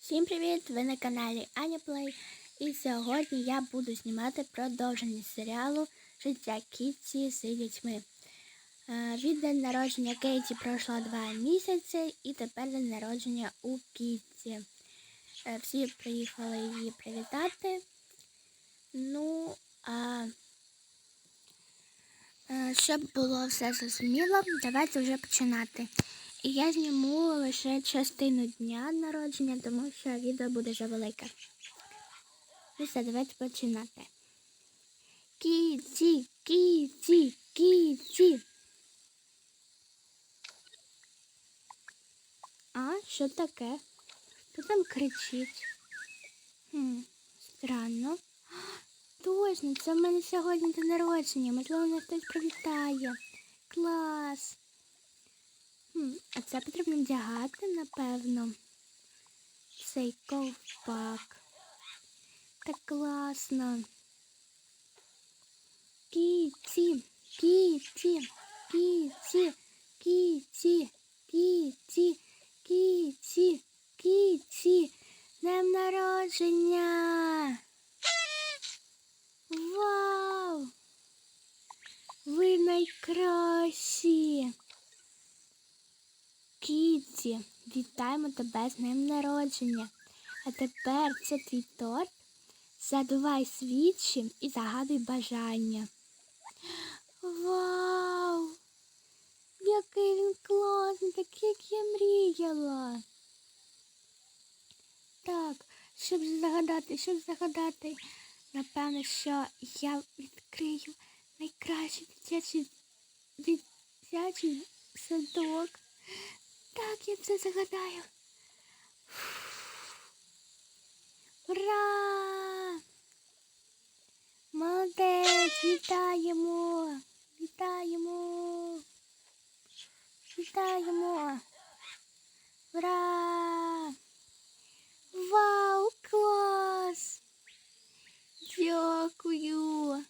Всім привіт! Ви на каналі Аня Плей. І сьогодні я буду знімати продовження серіалу Життя Кітті з дітьми. Е, Від день народження Кейті пройшло два місяці і тепер день народження у Кітті. Е, Всі приїхали її привітати. Ну, а е, щоб було все зрозуміло, давайте вже починати. І я зніму лише частину дня народження, тому що відео буде завелике. Ну все, давайте починати. Кіті, кіті, кіті. А, що таке? Хто там кричить? Хм, странно. Точно, це в мене сьогодні день народження. Можливо, мене хтось привітає. Клас. А це потрібно вдягати, напевно. Цей ковпак. Так класно. Кіті, кіті, кіті, кіті, кіті, кіті, кіті. Днем народження. Вау! Ви найкращі. Кіті, вітаємо тебе з днем народження. А тепер це твій торт. Задувай свічі і загадуй бажання. Вау! Який він класний, такий, як я мріяла. Так, щоб загадати, щоб загадати, напевно, що я відкрию найкращий дитячий дитячий садок. Так, я це загадаю. Ура! Молодець, вітаємо! Вітаємо! Вітаємо! Ура! Вау, клас! Дякую!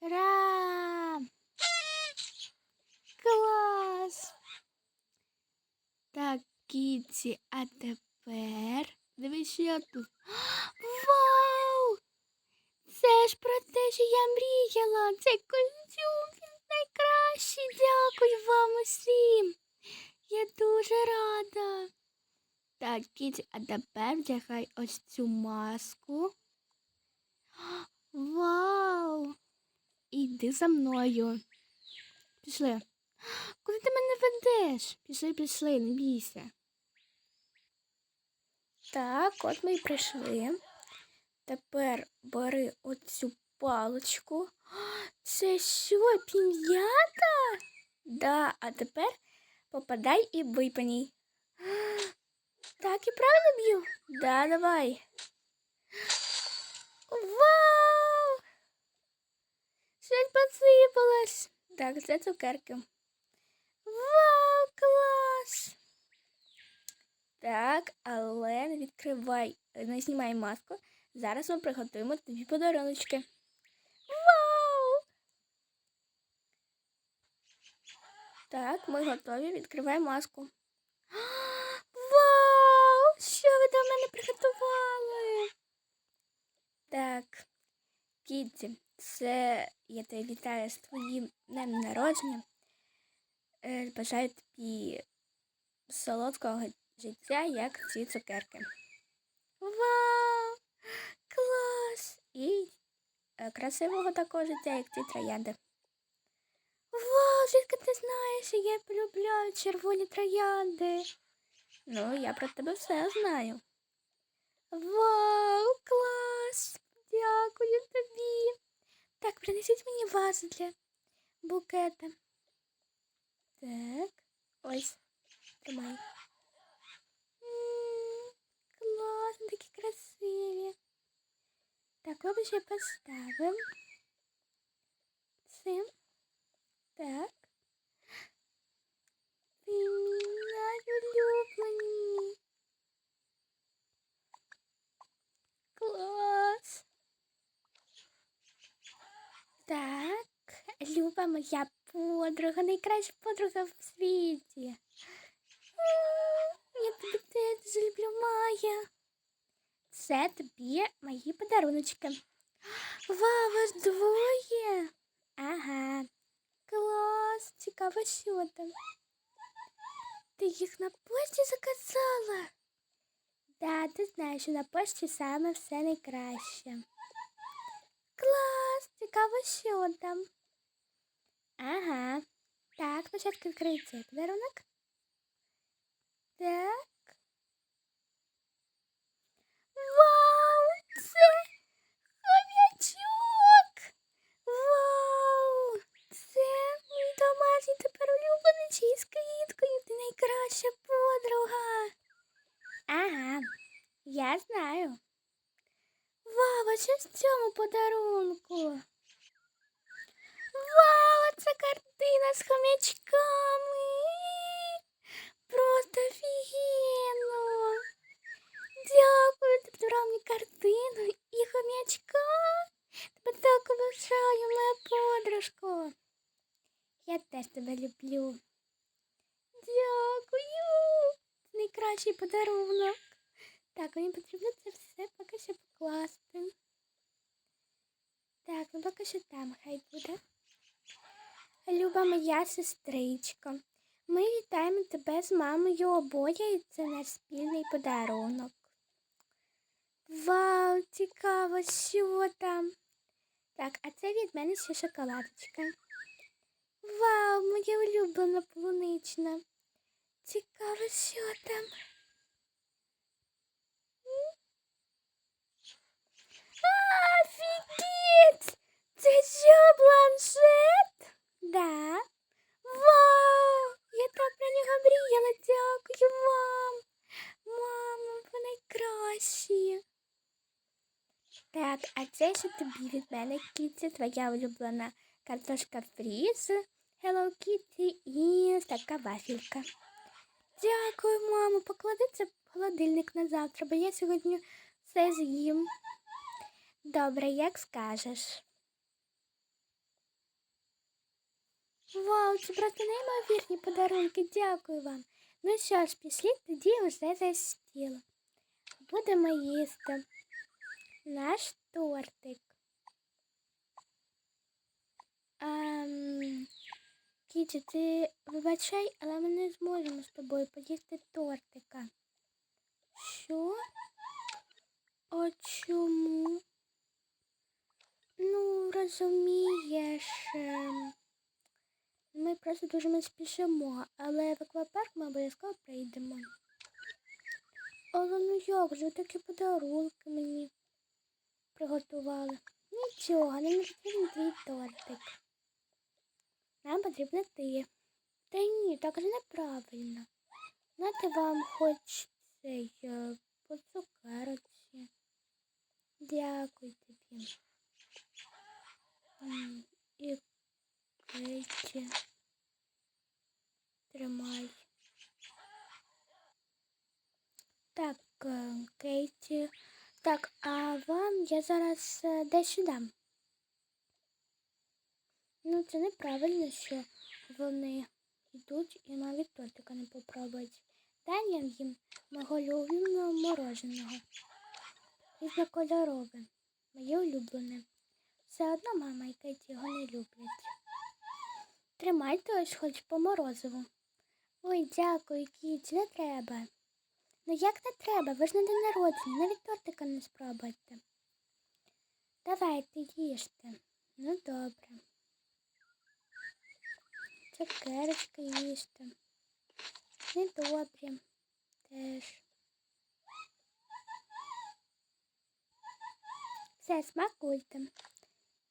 Ура! Клас! Так, Кіті, а тепер дивись, що я тут. Вау! Це ж про те, що я мріяла. Цей костюм він найкращий. Дякую вам усім. Я дуже рада. Так, Кіті, а тепер вдягай ось цю маску. Вау! Іди за мною. Пішли. Куди ти мене ведеш? Пішли, пішли, не бійся. Так, от ми й прийшли. Тепер бери оцю паличку. Це що, пін'ята? Да, а тепер попадай і бий по ній. Так, і правильно б'ю? Да, давай. Вау! Щось посипалось. Так, це цукерки. Вау, клас! Так, але не відкривай, не знімай маску. Зараз ми приготуємо тобі подаруночки. Вау! Так, ми готові. Відкривай маску. Вау! Що ви до мене приготували? Так, Кітті, це я тебе вітаю з твоїм днем народження. Е, Бажаю тобі солодкого життя, як ці цукерки. Вау! Клас! І е, красивого такого життя, як ці троянди. Вау, звідки ти знаєш, я полюбляю червоні троянди? Ну, я про тебе все знаю. Вау, клас! Дякую тобі. Так, принесіть мені вазу для букета. Так, ось, тримай. М, Клас, вони такі красиві. Так, ми ще поставимо. Цим. Так. Ви мій улюблені. Клас. Так, Люба моя подруга, найкраща подруга в світі. Я тобі теж Це тобі мої подаруночки. Вау, вас двоє. Ага. Клас, цікаво, що там. Ти їх на пошті заказала? Да, ти знаєш, що на пошті саме все найкраще. Клас, цікаво, що там. Ага. Так, спочатку відкрию цей подарунок. Так. Вау! Це хомячок! Вау! Це мій домашній тепер улюблений чий з квіткою. Ти найкраща подруга. Ага, я знаю. Вау, а що в цьому подарунку? Вау, це картина з хомячками. Просто офігенно. Дякую, ти подарував мені картину і хомячка. Тебе так обожаю, моя подружко. Я тебе люблю. Дякую. Це найкращий подарунок. Так, мені потрібно це все поки що покласти. Так, ну поки що там хай буде. Люба моя сестричка. Ми вітаємо тебе з мамою обоє, і це наш спільний подарунок. Вау, цікаво, що там. Так, а це від мене ще шоколадочка. Вау, моя улюблена полунична. Цікаво, що там. Офігеть! Це що, планшет? Да. Вау! Я так про нього мріяла. Дякую вам. Мамо, ви найкращі. Так, а це ще тобі від мене, Кіті, твоя улюблена картошка фрі з Hello Kitty і така вафелька. Дякую, мамо. Поклади це в холодильник на завтра, бо я сьогодні все з'їм. Добре, як скажеш. Вау, це просто неймовірні подарунки. Дякую вам. Ну що ж, пішли тоді вже за стіл. Будемо їсти наш тортик. Кіті, ти вибачай, але ми не зможемо з тобою поїсти тортика. Що? А чому? Ну, розумієш. ем, Ми просто дуже не спішимо, але в аквапарк ми обов'язково прийдемо. Але ну як же такі подарунки мені приготували? Нічого, не потрібен твій тортик. Нам потрібно ти. Та ні, так же неправильно. Нати вам хоч цей е, по цукерці. Дякую тобі. І Кейті. Тримай. Так, е, Кейті. Так, а вам я зараз е, дещо дам. Ну, це неправильно, що вони йдуть і навіть тортика не попробують. Дай я їм мого улюбленого мороженого. Різнокольорове, моє улюблене. Все одно мама і Кеті його не люблять. Тримайте ось хоч по морозиву. Ой, дякую, Кіті, не треба. Ну як не треба? Ви ж на день народження, навіть тортика не спробуйте. Давайте їжте. Ну добре. Цукерочки їсти. Недобрі. Теж. Все, смакуйте.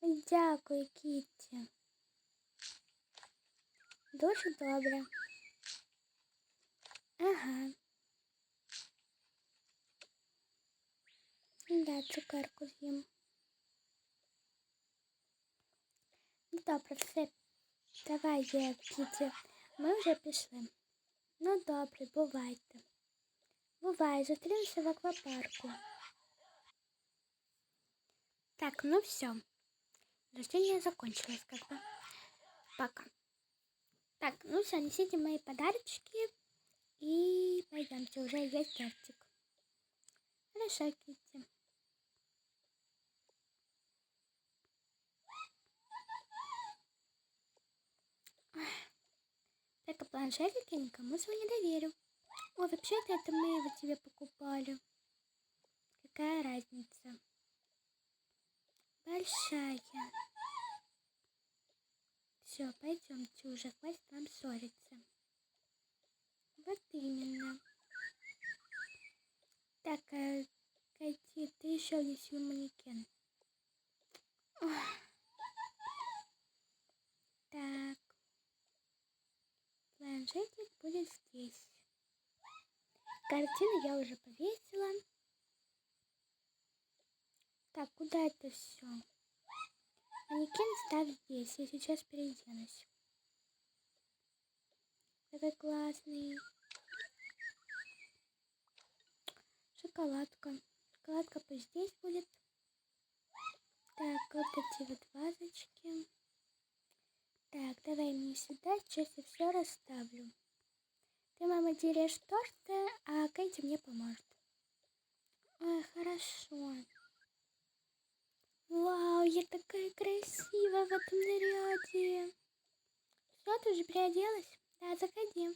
Дякую, Кітті. Дуже добре. Ага. Да, цукерку з'їм. Добре, все. Давай, є, Кіті. Ми вже пішли. Ну добре, бувайте. Бувай, зустрінемося в аквапарку. Так, ну все. Рождение закончилось как бы. Пока. Так, ну все, несите мои подарочки и пойдемте, уже есть тортик. Хорошо, Китти. Так, а планшетик я никому свой не доверю. О, вообще-то это мы его тебе покупали. Какая разница? Большая. Все, пойдемте уже, хватит нам ссориться. Вот именно. Так, а, Кати, ты еще висел манекен. Ох. Так. Планшетик будет здесь. Картину я уже повесила. Так, куда это все? Манекен ставь здесь, я сейчас переоденусь. Такой классный. Шоколадка. Шоколадка пусть здесь будет. Так, вот эти вот вазочки. Так, давай мне сюда, сейчас я все расставлю. Ты, мама, дерешь торты, а Кэти мне поможет. Ой, хорошо. Вау, я такая красивая в этом наряде. Все, ты уже приоделась? Да, заходи.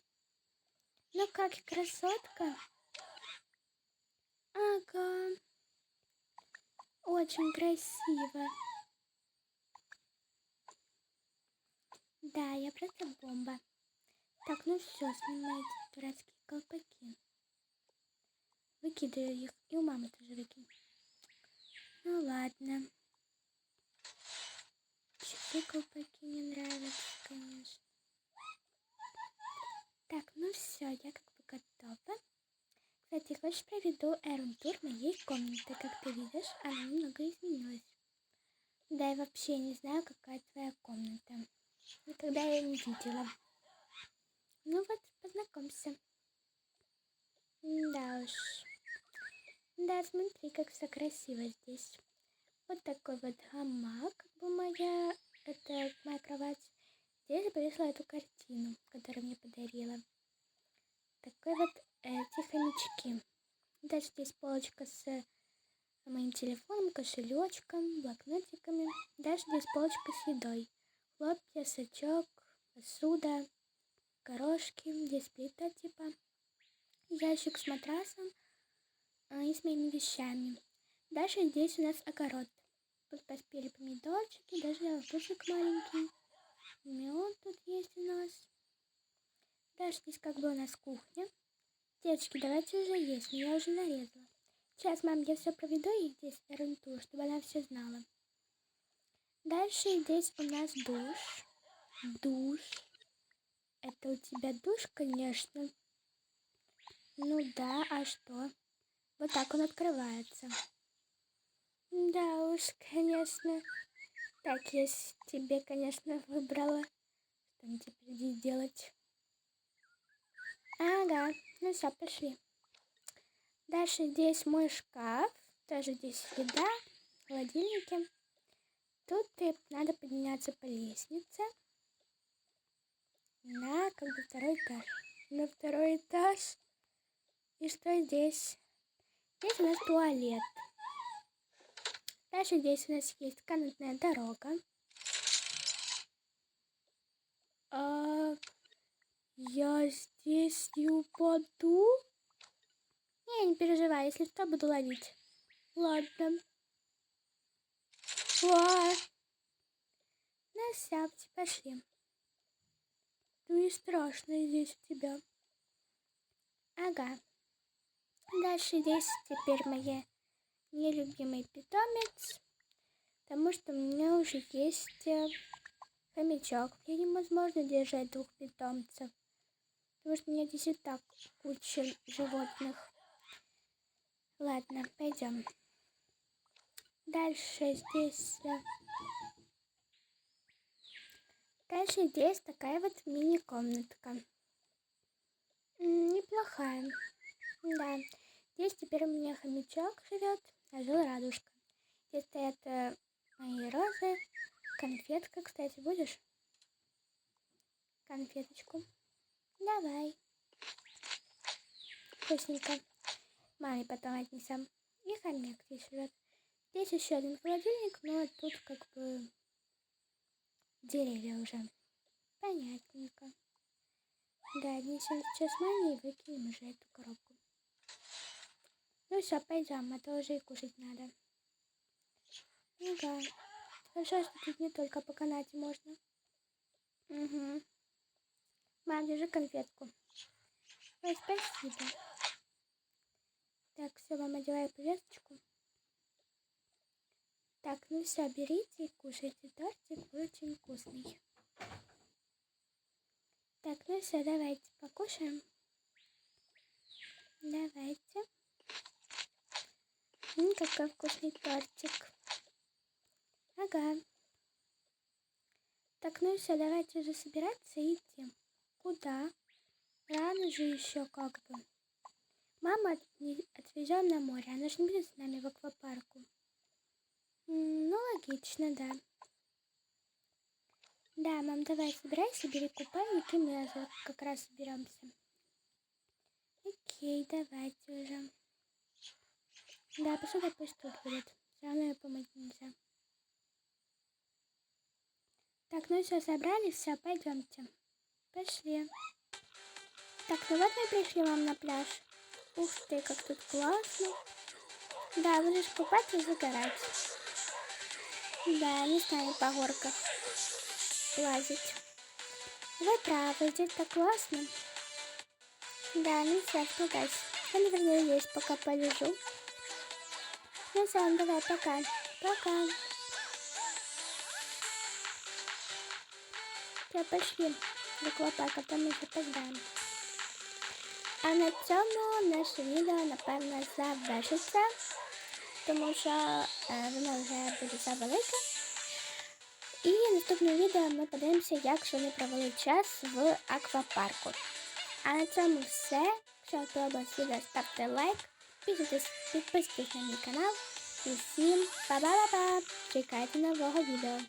Ну как, красотка? Ага. Очень красиво. Да, я просто бомба. Так, ну все, снимайте дурацкие колпаки. Выкидываю их. И у мамы тоже выкину. Ну ладно. Часы колпаки не нравятся, конечно. Так, ну все, я как бы готова. Кстати, хочешь проведу эрун-тур моей комнаты. Как ты видишь, она немного изменилась. Да, я вообще не знаю, какая твоя комната. Никогда я не видела. Ну вот, познакомься. Да уж. Да, смотри, как все красиво здесь. Вот такой вот гамак, как бы моя, это моя кровать. Здесь я повесила эту картину, которую мне подарила. Такой вот эти хомячки. Дальше здесь полочка с моим телефоном, кошелечком, блокнотиками. Дальше здесь полочка с едой. Хлопья, сачок, посуда, горошки. Здесь плита типа. Ящик с матрасом а, и с моими вещами. Дальше здесь у нас огород. Тут поспели помидорчики, даже арбузик маленький. Мед тут есть у нас. Дальше здесь как бы у нас кухня. Девочки, давайте уже есть, но я уже нарезала. Сейчас, мам, я все проведу и здесь эрунту, чтобы она все знала. Дальше здесь у нас душ. Душ. Это у тебя душ, конечно. Ну да, а что? Вот так он открывается. Да уж, конечно. Так, я тебе, конечно, выбрала. Что мне теперь здесь делать? Ага, ну все, пошли. Дальше здесь мой шкаф. Тоже здесь еда, холодильники. Тут надо подняться по лестнице на как бы второй этаж. На второй этаж. И что здесь? Здесь у нас туалет. Дальше здесь у нас есть канатная дорога. А я здесь не упаду? Не, не переживай, если что, буду ловить. Ладно. Ва. Ну все, пошли. Ну и страшно здесь у тебя. Ага. Дальше здесь теперь моя нелюбимый питомец, потому что у меня уже есть э, хомячок. Мне невозможно держать двух питомцев, потому что у меня здесь и так куча животных. Ладно, пойдем. Дальше здесь... Э, дальше здесь такая вот мини-комнатка. Неплохая. Да. Здесь теперь у меня хомячок живет, а жил радужка. Здесь стоят э, мои розы. Конфетка, кстати, будешь? Конфеточку. Давай. Вкусненько. Маме потом отнесем. И хомяк здесь живет. Здесь еще один холодильник, но тут как бы деревья уже. Понятненько. Да, отнесем сейчас маме и выкинем уже эту коробку. Ну все, пойдем, а то уже и кушать надо. Ага. Хорошо, что тут не только по канате можно. Угу. Мам, держи конфетку. Ой, спасибо. Так, все, вам одеваю повесточку. Так, ну все, берите и кушайте. Тортик очень вкусный. Так, ну все, давайте покушаем. Давайте. М, какой вкусный тортик. Ага. Так, ну все, давайте уже собираться и идти. Куда? Рано же еще как бы. Мама отвезем на море. Она же не будет с нами в аквапарку. Ну, логично, да. Да, мам, давай собирайся, бери купальник, и мы как раз соберемся. Окей, давайте уже. Да, посуда пусть тут будет. Все равно ее помыть нельзя. Так, ну все, собрались, все, пойдемте. Пошли. Так, ну вот мы пришли вам на пляж. Ух ты, как тут классно. Да, будешь купаться и загорать. Да, не станет по горках лазить. Вы правы, здесь так классно. Да, ну все, спускайся. Я, наверное, есть, пока полежу. Ну все, давай, пока. Пока. Все, пошли до аквапарка, там ми запоздаємо. А на цьому наше відео, напевно, завершиться, тому що е, воно вже буде завелике. І в наступному відео ми подивимося, як ж вони провели час в аквапарку. А на цьому все. Якщо сподобалось відео, ставте лайк, підписуйтесь, на мій канал. І всім па-ба-ба-ба! Чекайте нового відео.